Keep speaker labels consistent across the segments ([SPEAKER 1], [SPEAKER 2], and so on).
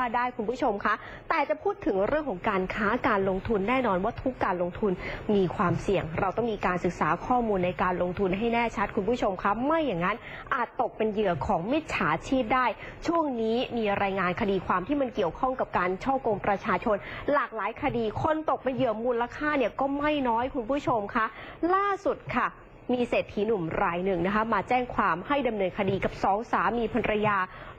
[SPEAKER 1] ว่าได้คุณผู้ชมคะแต่จะพูดถึงเรื่องของการค้าการลงทุนแน่นอนว่าทุกการลงทุนมีความเสี่ยง เราต้องมีการศึกษาข้อมูลในการลงทุนให้แน่ชัดคุณผู้ชมคะไม่อย่างนั้นอาจตกเป็นเหยื่อของมิจฉาชีพได้ ช่วงนี้มีรายงานคดีความที่มันเกี่ยวข้องกับการช่อโกงประชาชน หลากหลายคดีคนตกเป็นเหยื่อมูลค่าเนี่ยก็ไม่น้อยคุณผู้ชมคะล่าสุดค่ะ มีเศรษฐีหนุ่มรายหนึ่งนะคะ มาแจ้งความให้ดำเนินคดีกับสองสามีภรรยา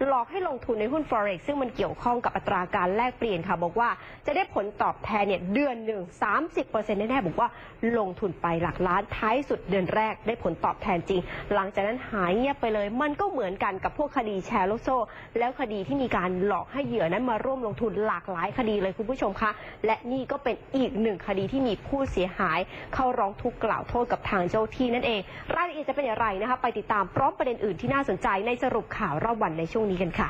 [SPEAKER 1] หลอกให้ลงทุนในหุ้น forex ซึ่งมันเกี่ยวข้องกับอัตราการแลกเปลี่ยนค่ะ บอกว่าจะได้ผลตอบแทนเนี่ยเดือนหนึ่ง 30%แน่ๆ บอกว่าลงทุนไปหลักล้านท้ายสุดเดือนแรกได้ผลตอบแทนจริง หลังจากนั้นหายเงียบไปเลย มันก็เหมือนกันกับพวกคดีแชร์ลูกโซ่ แล้วคดีที่มีการหลอกให้เหยื่อนั้นมาร่วมลงทุนหลากหลายคดีเลยคุณผู้ชมคะและนี่ก็เป็นอีกหนึ่งคดีที่มีผู้เสียหาย เข้าร้องทุกข์กล่าวโทษกับทางเจ้าที่นั่นเอง รายละเอียดจะเป็นอย่างไรนะคะ ไปติดตามพร้อมประเด็นอื่นที่น่าสนใจในสรุปข่าวรอบวันในช่วงนี้กันค่ะ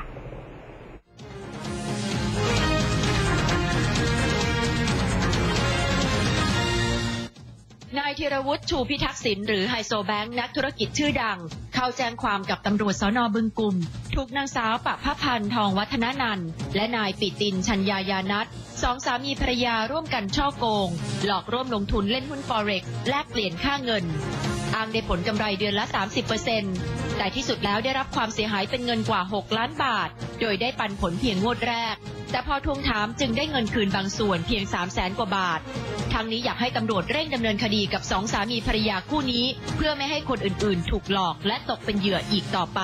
[SPEAKER 2] นายธีรวุฒิชูพิทักษ์สินหรือไฮโซแบงค์นักธุรกิจชื่อดัง เข้าแจ้งความกับตำรวจสนบึงกลุ่ม ถูกนางสาวปะพะพันธ์ทองวัฒนานันท์และนายปิตินชัญญายานัทสองสามีภรรยาร่วมกันช่อโกง หลอกร่วมลงทุนเล่นหุ้น Forex แลกเปลี่ยนค่าเงิน อ้างได้ผลกำไรเดือนละ 30%แต่ที่สุดแล้วได้รับความเสียหายเป็นเงินกว่า 6 ล้านบาท โดยได้ปันผลเพียงงวดแรก แต่พอทวงถามจึงได้เงินคืนบางส่วนเพียง 3 0 0แสนกว่าบาท ทางนี้อยากให้ตำรวจเร่งดำเนินคดีกับสองสามีภรรยาคู่นี้ เพื่อไม่ให้คนอื่นๆ ถูกหลอกและตกเป็นเหยื่ออีกต่อไป